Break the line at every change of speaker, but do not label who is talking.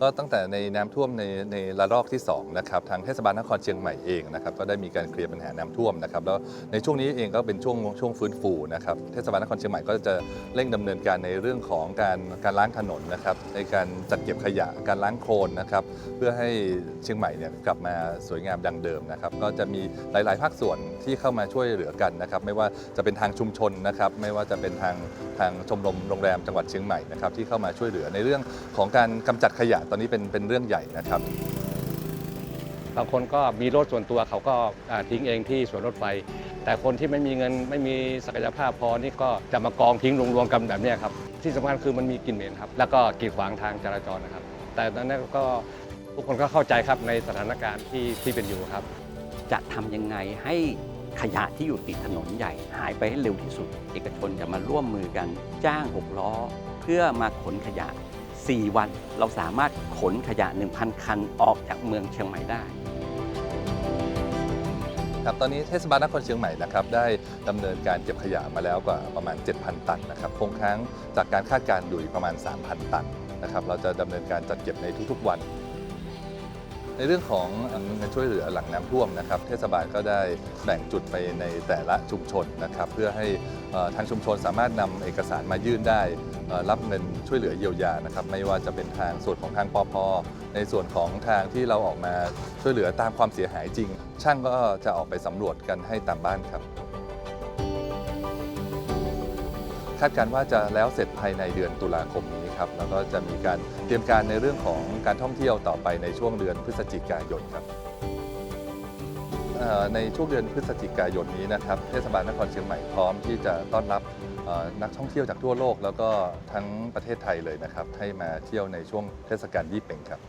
ก็ตั้งแต่ในน้ำท่วมในในระลอกที่2นะครับทางเทศบาลนครเชียงใหม่เองนะครับก็ได้มีการเคลียร์ปัญหาน้ำท่วมนะครับแล้วในช่วงนี้เองก็เป็นช่วงช่วงฟื้นฟูนะครับเทศบาลนครเชียงใหม่ก็จะเร่งดำเนินการในเรื่องของการการล้างถนนนะครับในการจัดเก็บขยะการล้างโคลนนะครับเพื่อให้เชียงใหม่เนี่ยกลับมาสวยงามดังเดิมนะครับก็จะมีหลาย ๆ ภาคส่วนที่เข้ามาช่วยเหลือกันนะครับไม่ว่าจะเป็นทางชุมชนนะครับไม่ว่าจะเป็นทางทางชมรมโรงแรมจังหวัดเชียงใหม่นะครับที่เข้ามาช่วยเหลือในเรื่องของการกำจัดขยะตอนนี้เป็นเป็นเรื่องใหญ่นะครับ
บางคนก็มีรถส่วนตัวเขาก็อ่าทิ้งเองที่สวนรถไฟ แต่คนที่ไม่มีเงินไม่มีศักยภาพพอนี่ก็จะมากองทิ้งรวมๆกันแบบเนี้ยครับ ที่สำคัญคือมันมีกลิ่นเหม็นครับ แล้วก็กีดขวางทางจราจรนะครับ แต่ตอนนั้นก็ทุกคนก็เข้าใจครับในสถานการณ์ที่ที่เป็นอยู่ครับ
จะทำยังไงให้ขยะที่อยู่ติดถนนใหญ่หายไปให้เร็วที่สุด เอกชนจะมาร่วมมือกันจ้าง6ล้อ เพื่อมาขนขยะ 4 วัน เราสามารถขนขยะ 1,000 คันออกจากเมืองเชียงใหม่ได้
ครับตอนนี้เทศบาลนครเชียงใหม่นะครับได้ดำเนินการเก็บขยะมาแล้วกว่าประมาณ 7,000 ตันนะครับคงค้างจากการคาดการณ์อยู่อีกประมาณ 3,000 ตันนะครับเราจะดำเนินการจัดเก็บในทุกๆวัน ในเรื่องของเงินช่วยเหลือหลังน้ำท่วมนะครับ เทศบาลก็ได้แบ่งจุดไปในแต่ละชุมชนนะครับ เพื่อให้ทางชุมชนสามารถนำเอกสารมายื่นได้รับเงินช่วยเหลือเยียวยานะครับ ไม่ว่าจะเป็นทางส่วนของทางปพในส่วนของทางที่เราออกมาช่วยเหลือตามความเสียหายจริง ช่างก็จะออกไปสำรวจกันให้ตามบ้านครับาดการณ์ว่าจะแล้วเสร็จภายในเดือนตุลาคมนี้ครับแล้วก็จะมีการเตรียมการในเรื่องของการท่องเที่ยวต่อไปในช่วงเดือนพฤศจิกายนครับในช่วงเดือนพฤศจิกายนนี้นะครับเทศบาลนครเชียงใหม่พร้อมที่จะต้อนรับนักท่องเที่ยวจากทั่วโลก แล้วก็ทั้งประเทศไทยเลยนะครับให้มาเที่ยวในช่วงเทศกาลยี่เป่งครับ